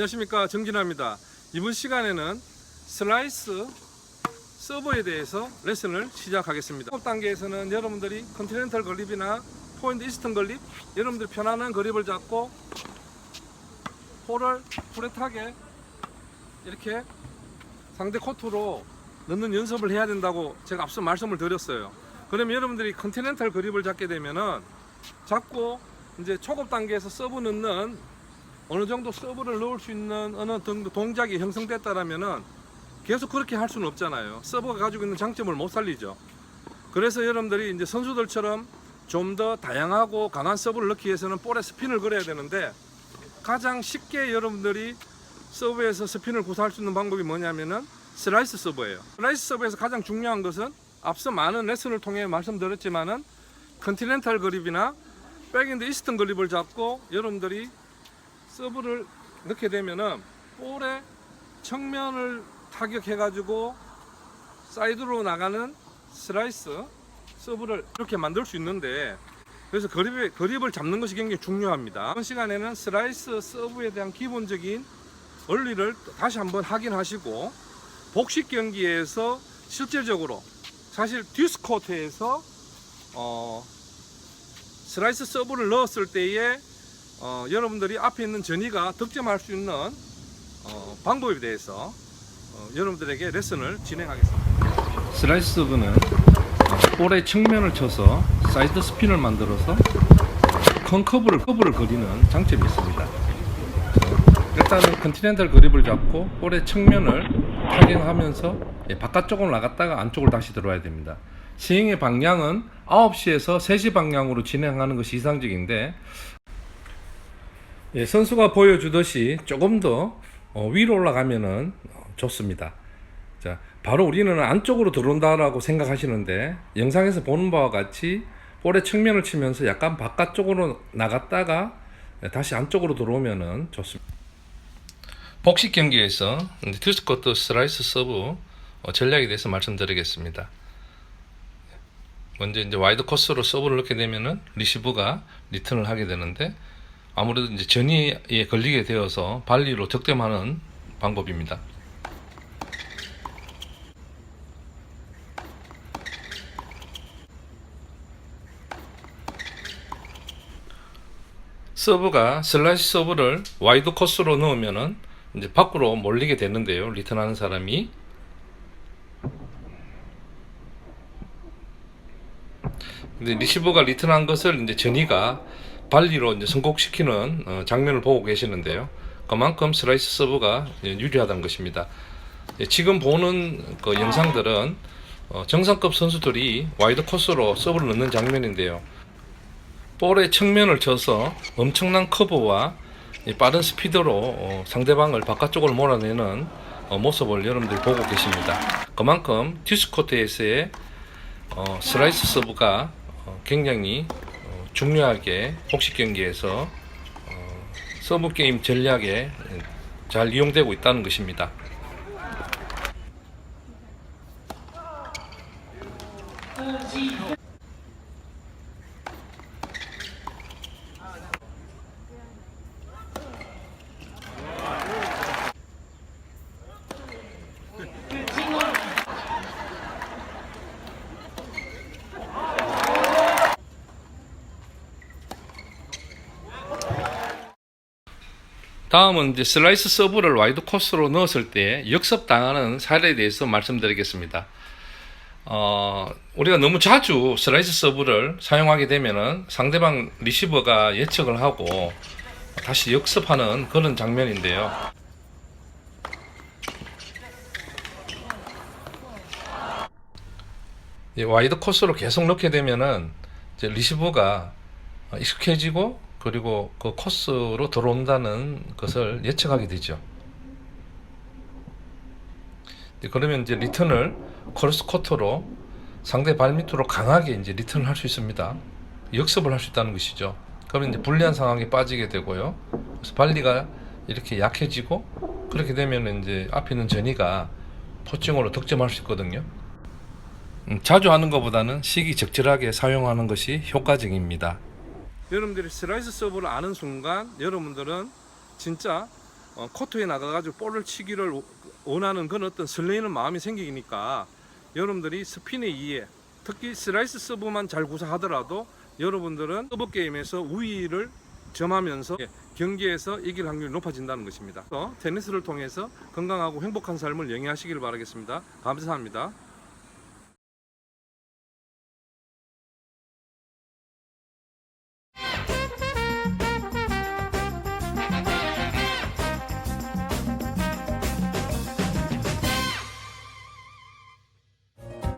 안녕하십니까 정진아입니다. 이번 시간에는 슬라이스 서버에 대해서 레슨을 시작하겠습니다. 첫 단계에서는 여러분들이 컨티넨탈 건립이나 포인트 이스턴 건립, 여러분들이 편안한 그립을 잡고 홀을 뚜렷하게 이렇게 상대 코트로 넣는 연습을 해야 된다고 제가 앞서 말씀을 드렸어요. 그러면 여러분들이 컨티넨탈 그립을 잡게 되면은 잡고 이제 초급 단계에서 서브 넣는 어느 정도 서브를 넣을 수 있는 어느 정도 동작이 형성됐다라면은 계속 그렇게 할 수는 없잖아요. 서브가 가지고 있는 장점을 못 살리죠. 그래서 여러분들이 이제 선수들처럼 좀 더 다양하고 강한 서브를 넣기 위해서는 볼에 스핀을 걸어야 되는데 가장 쉽게 여러분들이 서브에서 스핀을 구사할 수 있는 방법이 뭐냐면은 슬라이스 서브예요. 슬라이스 서브에서 가장 중요한 것은 앞서 많은 레슨을 통해 말씀드렸지만은 컨티넨탈 그립이나 백인드 이스턴 그립을 잡고 여러분들이 서브를 넣게 되면은 볼의 측면을 타격해 가지고 사이드로 나가는 슬라이스 서브를 이렇게 만들 수 있는데 그래서 그립의, 그립을 잡는 것이 굉장히 중요합니다. 이번 시간에는 슬라이스 서브에 대한 기본적인 원리를 다시 한번 확인하시고 복식 경기에서 실질적으로 사실 듀스코트에서 어, 슬라이스 서브를 넣었을 때에 어, 여러분들이 앞에 있는 전이가 득점할 수 있는 어, 방법에 대해서 어, 여러분들에게 레슨을 진행하겠습니다. 슬라이스 서브는 볼의 측면을 쳐서 사이드 스핀을 만들어서 큰 커브를 커브를 그리는 장점이 있습니다. 일단은 컨티넨탈 그립을 잡고 볼의 측면을 타격하면서 예, 바깥쪽으로 나갔다가 안쪽으로 다시 들어와야 됩니다. 스윙의 방향은 9시에서 3시 방향으로 진행하는 것이 이상적인데 예, 선수가 보여주듯이 조금 더 어, 위로 올라가면은 어, 좋습니다. 자, 바로 우리는 안쪽으로 들어온다라고 생각하시는데 영상에서 보는 바와 같이 볼의 측면을 치면서 약간 바깥쪽으로 나갔다가 다시 안쪽으로 들어오면은 좋습니다. 복식 경기에서 듀스코트 슬라이스 서브 어, 전략에 대해서 말씀드리겠습니다. 먼저 이제 와이드 코스로 서브를 넣게 되면은 리시브가 리턴을 하게 되는데 아무래도 이제 전이에 걸리게 되어서 발리로 득점하는 방법입니다. 서브가 슬라이스 서브를 와이드 코스로 넣으면은 이제 밖으로 몰리게 되는데요. 리턴하는 사람이 근데 리시버가 리턴한 것을 이제 전이가 발리로 이제 선곡시키는 어, 장면을 보고 계시는데요. 그만큼 슬라이스 서브가 유리하다는 것입니다. 예, 지금 보는 그 영상들은 어, 정상급 선수들이 와이드 코스로 서브를 넣는 장면인데요. 볼의 측면을 쳐서 엄청난 커브와 이 빠른 스피드로 어, 상대방을 바깥쪽으로 몰아내는 어, 모습을 여러분들이 보고 계십니다. 그만큼 디스코트에서의 어, 슬라이스 서브가 어, 굉장히 어, 중요하게 복식 경기에서 어, 서브 게임 전략에 잘 이용되고 있다는 것입니다. 다음은 이제 슬라이스 서브를 와이드 코스로 넣었을 때 역습 당하는 사례에 대해서 말씀드리겠습니다. 어, 우리가 너무 자주 슬라이스 서브를 사용하게 되면은 상대방 리시버가 예측을 하고 다시 역습하는 그런 장면인데요. 이 와이드 코스로 계속 넣게 되면은 리시버가 익숙해지고 그리고 그 코스로 들어온다는 것을 예측하게 되죠. 그러면 이제 리턴을 크로스 코트로 상대 발 밑으로 강하게 이제 리턴을 할 수 있습니다. 역습을 할 수 있다는 것이죠. 그러면 이제 불리한 상황에 빠지게 되고요. 그래서 발리가 이렇게 약해지고 그렇게 되면 이제 앞에 있는 전이가 포칭으로 득점할 수 있거든요. 음, 자주 하는 것보다는 시기 적절하게 사용하는 것이 효과적입니다. 여러분들이 슬라이스 서브를 아는 순간 여러분들은 진짜 어, 코트에 나가가지고 볼을 치기를 원하는 그런 어떤 설레이는 마음이 생기니까 여러분들이 스핀에 의해 특히 슬라이스 서브만 잘 구사하더라도 여러분들은 서브 게임에서 우위를 점하면서 예, 경기에서 이길 확률이 높아진다는 것입니다. 어, 테니스를 통해서 건강하고 행복한 삶을 영위하시길 바라겠습니다. 감사합니다.